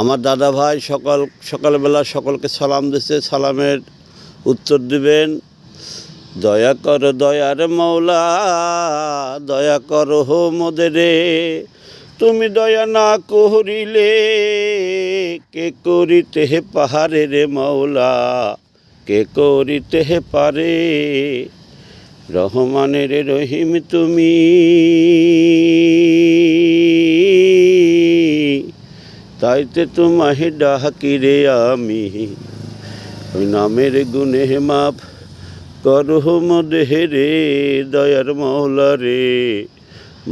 আমার দাদা ভাই সকাল, সকালবেলা সকলকে সালাম দিচ্ছে সালামের উত্তর দিবেন। দয়া কর, দয়ার মৌলা, দয়া কর হো মোদেরে। তুমি দয়া না করিলে কে করিতে হে পাহাড়ে রে মৌলা, কে করিতে হে পারে। রহমানের রহিম তুমি। তাইতে তোমাহে ডাকি রে আমি। ওই নামের গুনে মাপ করহ মদেহে রে, দয়ার মৌলা রে।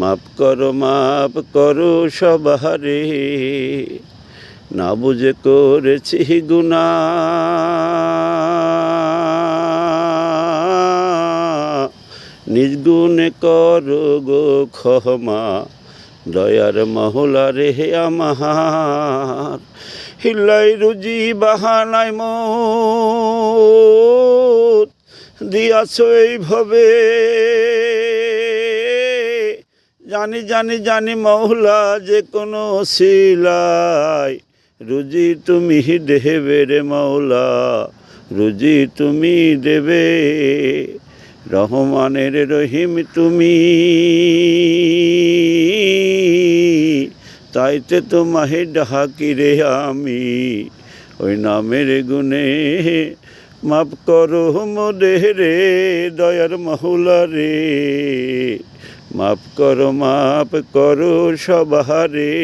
মাপ করো মাপ করো সবারে না বুঝে করেছি গুণে করো গো ক্ষমা। দয়ার মহলা রে আমার, হিল্লাই রুজি বাহানায় মত দিয়াছ এইভাবে। জানি জানি জানি মহলা যে কোনো শিলাই, রুজি তুমি দেবে রে মৌলা রুজি তুমি দেবে। রহমানের রহিম তুমি। তাইতে তোমাহে ডাকি রে আমি। ওই নামের গুণে মাপ করো মোদে রে, দয়ার মহুলা রে। মাপ করো মাপ করো সবারে